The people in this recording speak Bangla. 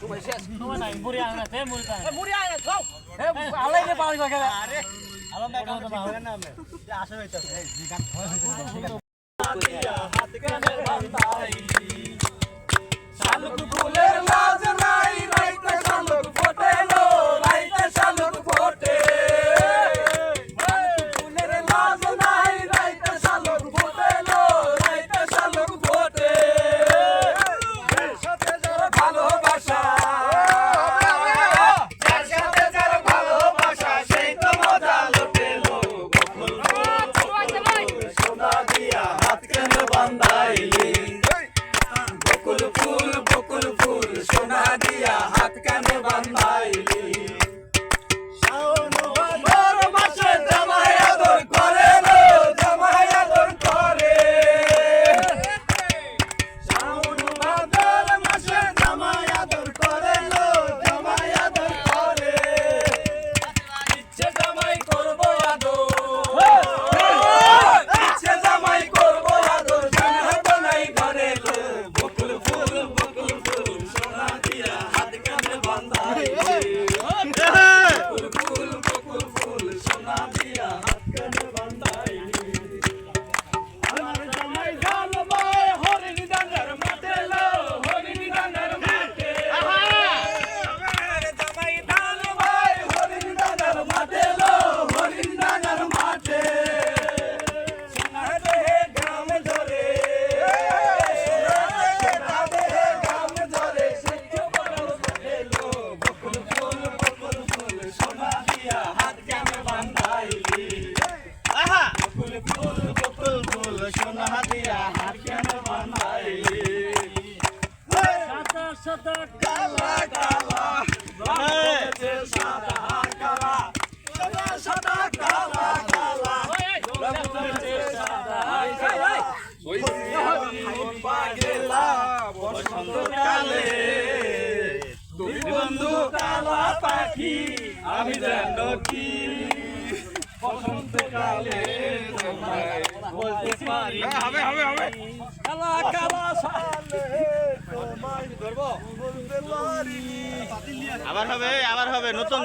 সময় শেষ। সময় নাই মুড়ি আনা তে মুড়ি তা মুড়ি আয় না এ আলাই নে পানি বাগে আরে। আলম ভাই কাম করে না আমি আসে হইতাছে। শালুক সোনা দিয়া সোনা দিয়া হাত কেন বান্ধাইলি সাদা সাদা কালা কালা। সাদা কালা। সাদা সাদা কালা কালা। রঙেছে সাদা কালা। ওই পাগেলা বসন্তকালে তুমি বন্ধু কালা পাখি আমি জানো কি? বসন্তকালে তোমায় বলতে পারি। হবে হবে হবে। কালা কালা সালে তোমায় ধরবো। বলতে পারি আবার হবে আবার হবে। নতুন